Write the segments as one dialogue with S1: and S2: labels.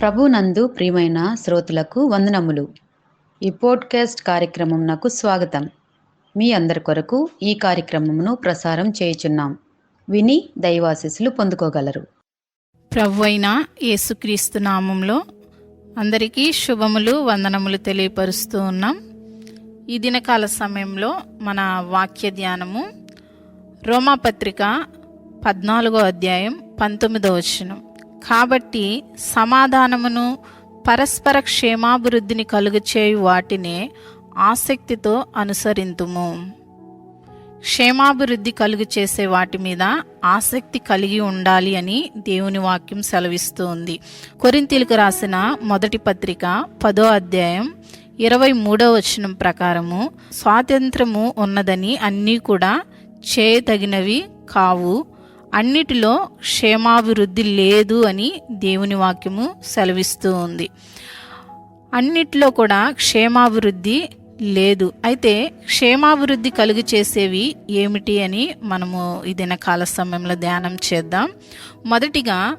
S1: ప్రభునందు ప్రియమైన శ్రోతలకు వందనములు. ఈ పోడ్కాస్ట్ కార్యక్రమం నాకు స్వాగతం. మీ అందరి కొరకు ఈ కార్యక్రమమును ప్రసారం చేయుచున్నాం. విని దైవాశీస్సులు పొందుకోగలరు.
S2: ప్రభు అయిన యేసుక్రీస్తు నామంలో అందరికీ శుభములు వందనములు తెలియపరుస్తూ ఉన్నాం. ఈ దినకాల సమయంలో మన వాక్య ధ్యానము రోమాపత్రిక పద్నాలుగో అధ్యాయం పంతొమ్మిదో వచనం. కాబట్టి సమాధానమును పరస్పర క్షేమాభివృద్ధిని కలుగచేయు వాటినే ఆసక్తితో అనుసరింతుము. క్షేమాభివృద్ధి కలుగు చేసే వాటి మీద ఆసక్తి కలిగి ఉండాలి అని దేవుని వాక్యం సెలవిస్తూ ఉంది కొరింతీలకు రాసిన మొదటి పత్రిక పదో అధ్యాయం ఇరవై మూడో వచనం ప్రకారము స్వాతంత్రము ఉన్నదని అన్నీ కూడా చేయదగినవి కావు అన్నిటిలో క్షేమాభివృద్ధి లేదు అని దేవుని వాక్యము సెలవిస్తూ ఉంది. అన్నిటిలో కూడా క్షేమాభివృద్ధి లేదు. అయితే క్షేమాభివృద్ధి కలుగు చేసేవి ఏమిటి అని మనము ఈ దినకాల సమయంలో ధ్యానం చేద్దాం. మొదటిగా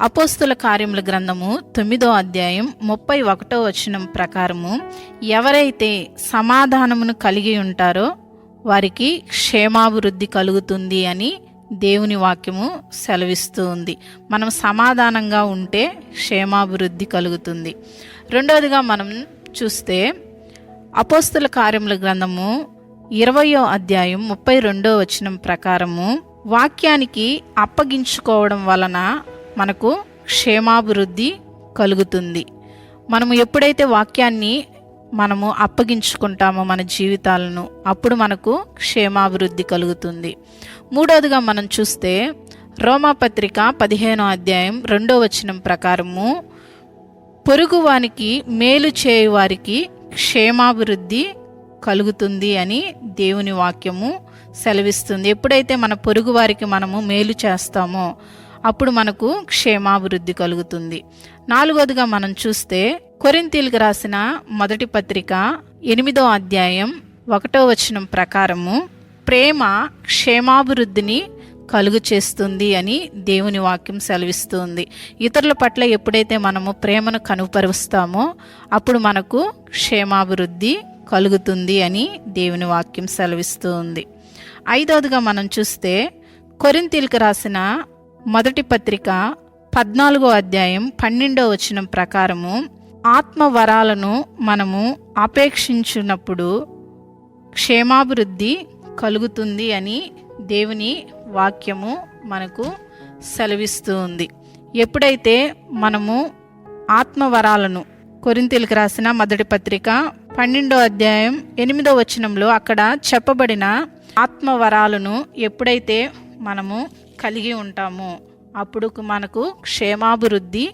S2: అపోస్తుల కార్యముల గ్రంథము తొమ్మిదో అధ్యాయం ముప్పై ఒకటో వచనం ప్రకారము ఎవరైతే సమాధానమును కలిగి ఉంటారో వారికి క్షేమాభివృద్ధి కలుగుతుంది అని దేవుని వాక్యము సెలవిస్తూ ఉంది. మనం సమాధానంగా ఉంటే క్షేమాభివృద్ధి కలుగుతుంది. రెండవదిగా మనం చూస్తే అపోస్తుల కార్యముల గ్రంథము ఇరవయో అధ్యాయం ముప్పై రెండో వచనం ప్రకారము వాక్యానికి అప్పగించుకోవడం వలన మనకు క్షేమాభివృద్ధి కలుగుతుంది. మనము ఎప్పుడైతే వాక్యాన్ని మనము అప్పగించుకుంటాము మన జీవితాలను అప్పుడు మనకు క్షేమాభివృద్ధి కలుగుతుంది. మూడవదిగా మనం చూస్తే రోమాపత్రిక పదిహేనో అధ్యాయం రెండో వచనం ప్రకారము పొరుగువానికి మేలు చేయువారికి క్షేమాభివృద్ధి కలుగుతుంది అని దేవుని వాక్యము సెలవిస్తుంది. ఎప్పుడైతే మన పొరుగువారికి మనము మేలు చేస్తామో అప్పుడు మనకు క్షేమాభివృద్ధి కలుగుతుంది. నాలుగోదిగా మనం చూస్తే కొరింతీలకు రాసిన మొదటి పత్రిక ఎనిమిదో అధ్యాయం ఒకటో వచనం ప్రకారము ప్రేమ క్షేమాభివృద్ధిని కలుగు చేస్తుంది అని దేవుని వాక్యం సెలవిస్తుంది. ఇతరుల పట్ల ఎప్పుడైతే మనము ప్రేమను కనుపరుస్తామో అప్పుడు మనకు క్షేమాభివృద్ధి కలుగుతుంది అని దేవుని వాక్యం సెలవిస్తూ ఉంది ఐదవదిగా మనం చూస్తే కొరింతీలకు రాసిన మొదటి పత్రిక పద్నాలుగో అధ్యాయం పన్నెండో వచనం ప్రకారము ఆత్మవరాలను మనము అపేక్షించినప్పుడు క్షేమాభివృద్ధి కలుగుతుంది అని దేవుని వాక్యము మనకు సెలవిస్తూ ఉంది ఎప్పుడైతే మనము ఆత్మవరాలను కొరింతలకు రాసిన మొదటి పత్రిక పన్నెండో అధ్యాయం ఎనిమిదో వచనంలో అక్కడ చెప్పబడిన ఆత్మవరాలను ఎప్పుడైతే మనము కలిగి ఉంటామో అప్పుడు మనకు క్షేమాభివృద్ధి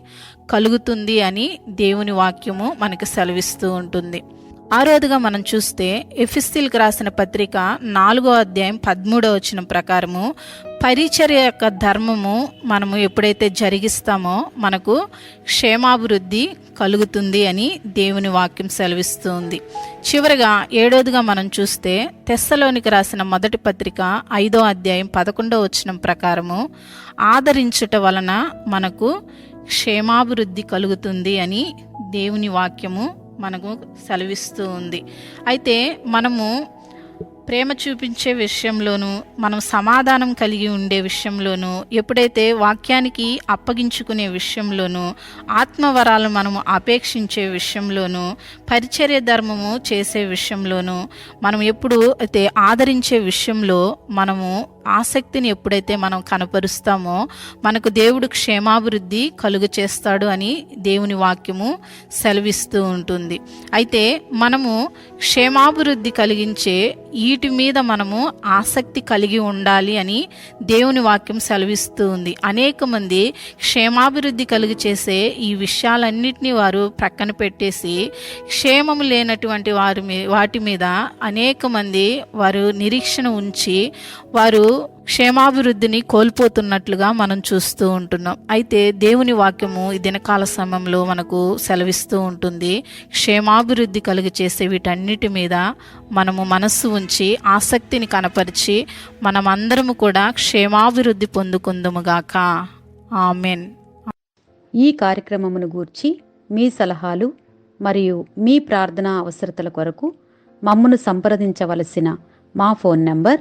S2: కలుగుతుంది అని దేవుని వాక్యము మనకు సెలవిస్తూ ఉంటుంది. ఆరోదుగా మనం చూస్తే ఎఫిస్తిల్కి రాసిన పత్రిక నాలుగో అధ్యాయం పదమూడో వచ్చిన ప్రకారము పరిచర్య యొక్క ధర్మము మనము ఎప్పుడైతే జరిగిస్తామో మనకు క్షేమాభివృద్ధి కలుగుతుంది అని దేవుని వాక్యం సెలవిస్తుంది. చివరిగా ఏడోదిగా మనం చూస్తే తెస్సలోనికి రాసిన మొదటి పత్రిక ఐదో అధ్యాయం పదకొండో వచ్చిన ప్రకారము ఆదరించుట వలన మనకు క్షేమాభివృద్ధి కలుగుతుంది అని దేవుని వాక్యము మనకు సెలవిస్తూ ఉంది. అయితే మనము ప్రేమ చూపించే విషయంలోనూ మనం సమాధానం కలిగి ఉండే విషయంలోనూ ఎప్పుడైతే వాక్యానికి అప్పగించుకునే విషయంలోనూ ఆత్మవరాలు మనము అపేక్షించే విషయంలోనూ పరిచర్య ధర్మము చేసే విషయంలోనూ మనం ఎప్పుడు అయితే ఆదరించే విషయంలో మనము ఆసక్తిని ఎప్పుడైతే మనం కనపరుస్తామో మనకు దేవుడు క్షేమాభివృద్ధి కలుగు చేస్తాడు అని దేవుని వాక్యము సెలవిస్తూ ఉంటుంది. అయితే మనము క్షేమాభివృద్ధి కలిగించే వీటి మీద మనము ఆసక్తి కలిగి ఉండాలి అని దేవుని వాక్యం సెలవిస్తూ ఉంది. అనేక మంది క్షేమాభివృద్ధి కలిగి చేసే ఈ విషయాలన్నింటినీ వారు ప్రక్కన పెట్టేసి క్షేమం లేనటువంటి వారి మీ వాటి మీద అనేక మంది వారు నిరీక్షణ ఉంచి వారు క్షేమాభివృద్ధిని కోల్పోతున్నట్లుగా మనం చూస్తూ ఉంటున్నాం. అయితే దేవుని వాక్యము ఈ దినకాల సమయంలో మనకు సెలవిస్తూ ఉంటుంది. క్షేమాభివృద్ధి కలుగు చేసే వీటన్నిటి మీద మనము మనస్సు ఉంచి ఆసక్తిని కనపరిచి మనమందరము కూడా క్షేమాభివృద్ధి పొందుకుందుముగాక ఆమెన్.
S1: ఈ కార్యక్రమమును గూర్చి మీ సలహాలు మరియు మీ ప్రార్థనా అవసరతల కొరకు మమ్మను సంప్రదించవలసిన మా ఫోన్ నంబర్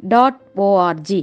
S1: dot ORG